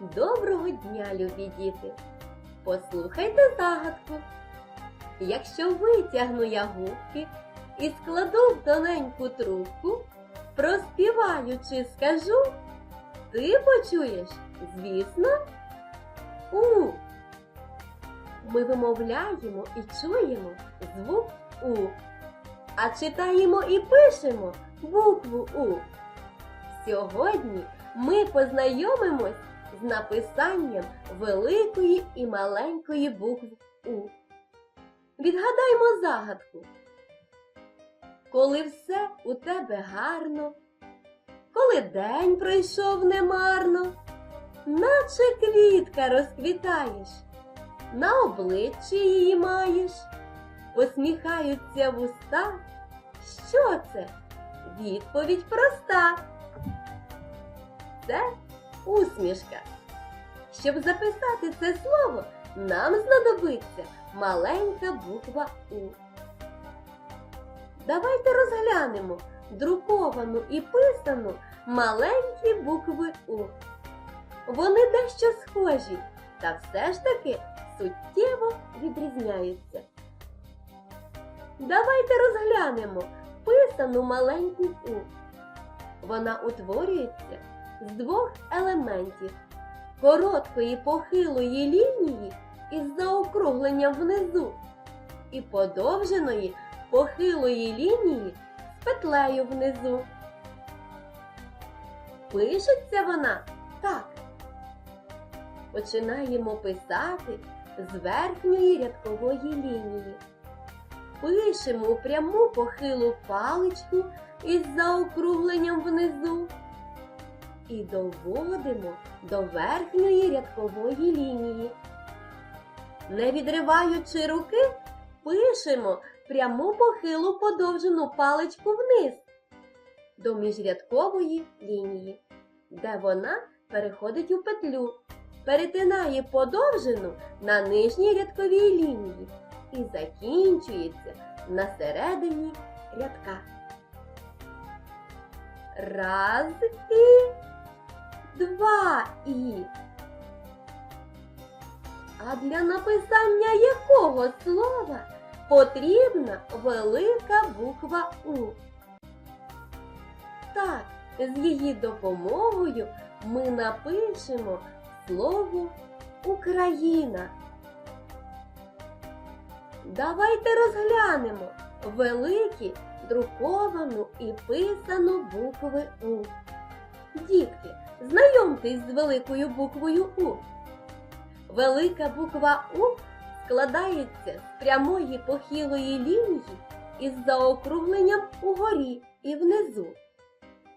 Доброго дня, любі діти! Послухайте загадку. Якщо витягну я губки і складу в тоненьку трубку, проспіваючи скажу, ти почуєш, звісно, у. Ми вимовляємо і чуємо звук У, а читаємо і пишемо букву У. Сьогодні ми познайомимось з написанням великої і маленької букв У. Відгадаймо загадку. Коли все у тебе гарно, коли день пройшов немарно, наче квітка розквітаєш, на обличчі її маєш, посміхаються вуста. Що це? Відповідь проста. Це усмішка. Щоб записати це слово, нам знадобиться маленька буква У. Давайте розглянемо друковану і писану маленькі букви У. Вони дещо схожі, та все ж таки суттєво відрізняються. Давайте розглянемо писану маленьку У. Вона утворюється двох елементів короткої похилої лінії із заокругленням внизу і подовженої похилої лінії з петлею внизу. Пишеться вона так. Починаємо писати з верхньої рядкової лінії. Пишемо пряму похилу паличку із заокругленням внизу і доводимо до верхньої рядкової лінії. Не відриваючи руки, пишемо пряму похилу подовжену паличку вниз до міжрядкової лінії, де вона переходить у петлю, перетинає подовжену на нижній рядковій лінії і закінчується на середині рядка. Раз і два і. А для написання якого слова потрібна велика буква У? Так, з її допомогою ми напишемо слово Україна. Давайте розглянемо великі друковану і писану букви У. Дітки, знайомтесь з великою буквою У. Велика буква У складається з прямої похилої лінії із заокругленням угорі і внизу,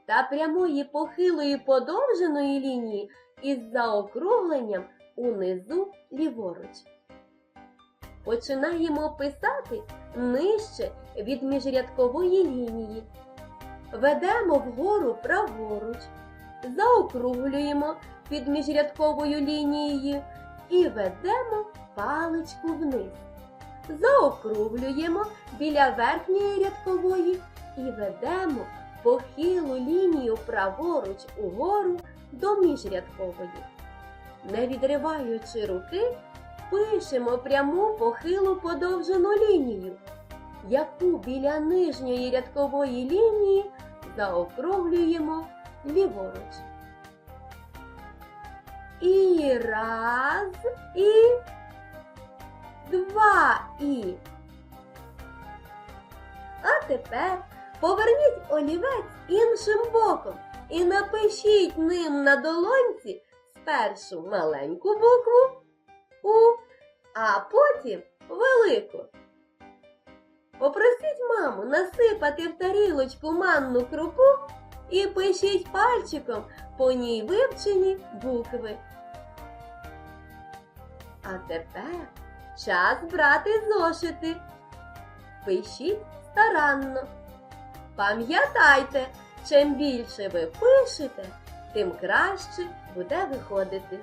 та прямої похилої подовженої лінії із заокругленням унизу ліворуч. Починаємо писати нижче від міжрядкової лінії. Ведемо вгору праворуч, заокруглюємо під міжрядковою лінією і ведемо паличку вниз. Заокруглюємо біля верхньої рядкової і ведемо похилу лінію праворуч угору до міжрядкової. Не відриваючи руки, пишемо пряму похилу подовжену лінію, яку біля нижньої рядкової лінії заокруглюємо ліворуч. І раз, і два і. А тепер поверніть олівець іншим боком і напишіть ним на долонці спершу маленьку букву У, а потім велику. Попросіть маму насипати в тарілочку манну крупу і пишіть пальчиком по ній вивчені букви. А тепер час брати зошити. Пишіть старанно. Пам'ятайте, чим більше ви пишете, тим краще буде виходити.